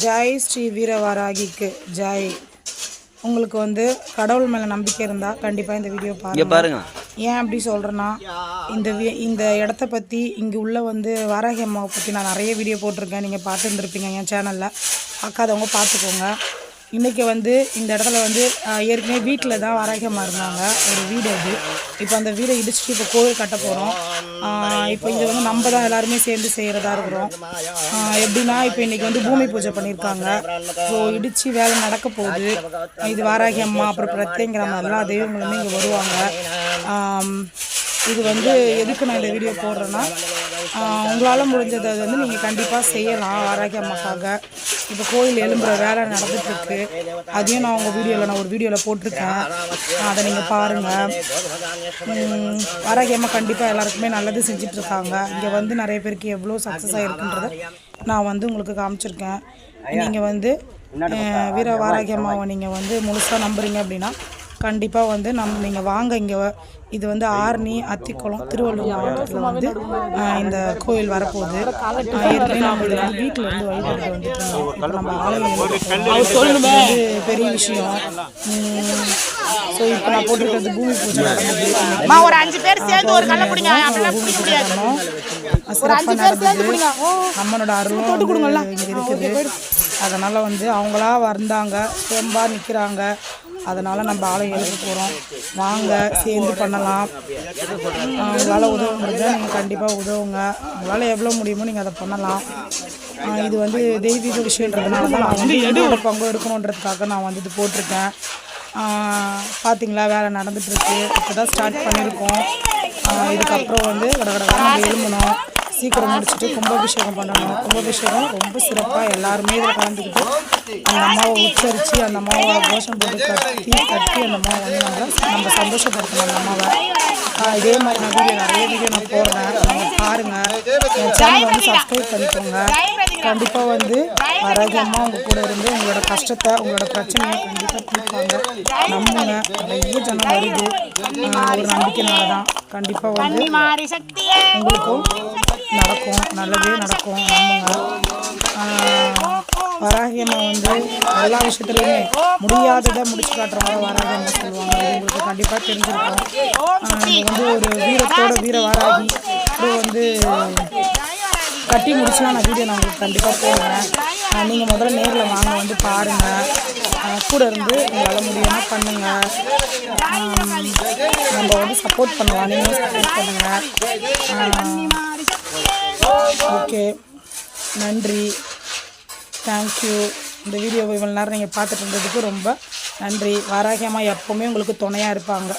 ஜெய் ஸ்ரீ வீரவாராகிக்கு ஜெய். உங்களுக்கு வந்து கடவுள் மேலே நம்பிக்கை இருந்தால் கண்டிப்பாக இந்த வீடியோ பாருங்க. ஏன் அப்படி சொல்கிறேன்னா இந்த இந்த இடத்த பற்றி இங்கே உள்ள வந்து வாராகி அம்மாவை பற்றி நான் நிறைய வீடியோ போட்டிருக்கேன். நீங்கள் பார்த்துருந்துருப்பீங்க என் சேனலில் பார்க்காதவங்க பார்த்துக்கோங்க. இன்றைக்கி வந்து இந்த இடத்துல வந்து ஏற்கனவே வீட்டில் தான் வாராகி இருந்தாங்க. ஒரு வீடு அது. இப்போ அந்த வீடை இடிச்சுட்டு இப்போ கோவில் கட்ட போகிறோம் இப்போ இது வந்து நம்ம தான் எல்லாருமே சேர்ந்து செய்கிறதா இருக்கிறோம். எப்படின்னா இப்போ இன்றைக்கி வந்து பூமி பூஜை பண்ணியிருக்காங்க. ஸோ இடித்து வேலை நடக்க போகுது. இது வாராகி அம்மா அப்புறம் பிரத்யங்கிற மாதிரிலாம் தெய்வங்களுமே இங்கே வருவாங்க. இது வந்து எதுக்கு நான் இந்த வீடியோ போடுறேன்னா உங்களால் முடிஞ்சதை வந்து நீங்கள் கண்டிப்பாக செய்யலாம் வாராகி அம்மாக்காக. இப்போ கோயில் எழும்புற வேலை நடந்துட்டுருக்கு. அதையும் நான் உங்கள் வீடியோவில் நான் ஒரு வீடியோவில் போட்டிருக்கேன். அதை நீங்கள் பாருங்கள் வாராகி அம்மா கண்டிப்பாக எல்லாருக்குமே நல்லது செஞ்சிட்ருக்காங்க இங்கே வந்து நிறைய பேருக்கு எவ்வளோ சக்ஸஸ் ஆகிருக்குன்றத நான் வந்து உங்களுக்கு காமிச்சிருக்கேன். நீங்கள் வந்து வீர வாராகி அம்மாவை நீங்கள் வந்து முழுசாக நம்புறீங்க அப்படின்னா கண்டிப்பாக வந்து நம்ம நீங்கள் வாங்க இங்கே இது வந்து ஆரணி அத்திக்குளம் திருவள்ளூர் மாவட்டத்தில் வந்து இந்த கோயில் வரப்போகுது. ஏற்கனவே நம்ம இதில் வந்து வீட்டில் இருந்து வழிபட்டு வந்துட்டு இருந்தோம் இப்போ நம்ம ஆலயம் இது வந்து பெரிய விஷயம். ஸோ இப்போ நான் போட்டிருக்கிறது பூமி பூஜை ஒரு அஞ்சு பேர் சேர்ந்து ஒரு கல்ல பிடிங்க. அம்மனோட அருளும் வந்து இங்கே இருக்குது. அதனால் வந்து அவங்களா வந்தாங்க. சொம்பா நிற்கிறாங்க அதனால் நம்ம ஆலயம் எழுத போகிறோம் வாங்க சேர்ந்து பண்ணலாம். உங்களால் உதவ முடிஞ்சால் நீங்கள் கண்டிப்பாக உதவுங்க. உங்களால் எவ்வளோ முடியுமோ நீங்கள் அதை பண்ணலாம். இது வந்து தெய்வீக விஷயன்றதுனால தான் நான் வந்து என்னோட பங்கு இருக்கணுன்றதுக்காக நான் வந்து இது போட்டிருக்கேன். ஆஹ் பாத்தீங்களா வேலை நடந்துட்டுருக்கு இப்போ தான் ஸ்டார்ட் பண்ணியிருக்கோம். இதுக்கப்புறம் வந்து கடகடகா நம்ம எழும்பணும். சீக்கிரம் முடிச்சுட்டு கும்பாபிஷேகம் பண்ணணும். கும்பாபிஷேகம் ரொம்ப சிறப்பாக எல்லாருமே இதில் கலந்துக்கிட்டு அந்த அம்மாவை உச்சரித்து அந்த அம்மாவை கோஷம் போட்டு கத்தி கட்டி அந்த அம்மாவை வந்து நம்மளை நம்ம சந்தோஷப்படுத்தணும் அந்த அம்மாவை. இதே மாதிரி நான் வீடியோ நிறைய வீடியோ நான் போடுறேன். நீங்கள் பாருங்கள் என் சேனலை வந்து சப்ஸ்கிரைப் பண்ணிக்கோங்க. கண்டிப்பாக வந்து ஆரோக்கிய அம்மா உங்கள் கூட இருந்து உங்களோட கஷ்டத்தை உங்களோட பிரச்சனையை கண்டிப்பாக தீர்ப்பாங்க. நம்புங்க. நிறைய ஜனம் வருது. ஒரு நம்பிக்கைனால தான் கண்டிப்பாக வந்து உங்களுக்கும் நடக்கும். நல்லதே நடக்கும். நம்புங்க வராகியம்மா வந்து எல்லா விஷயத்துலையுமே முடியாததை முடிச்சு காட்டுறவங்க வராகியம்மா சொல்லுவாங்க. அது உங்களுக்கு கண்டிப்பாக தெரிஞ்சிருக்கும். ஆஹ் வந்து ஒரு வீரத்தோட வீர வாராகி. அப்புறம் வந்து கட்டி முடிச்சுலாம் நான் வீடியோ நான் உங்களுக்கு கண்டிப்பாக போடுறேன். நீங்கள் முதல்ல நேரில் வாங்க. வந்து பாருங்கள் கூட இருந்து உங்களால் முடியாமல் பண்ணுங்கள் நம்ம வந்து சப்போர்ட் பண்ணலாம். நீங்களும் சப்போர்ட் பண்ணுங்கள் ஓகே. நன்றி. தேங்க்யூ இந்த வீடியோவை இவ்வளோ நேரம் நீங்கள் பார்த்துட்டு இருந்ததுக்கு ரொம்ப நன்றி. வாராகியமாக எப்போவுமே உங்களுக்கு துணையாக இருப்பாங்க.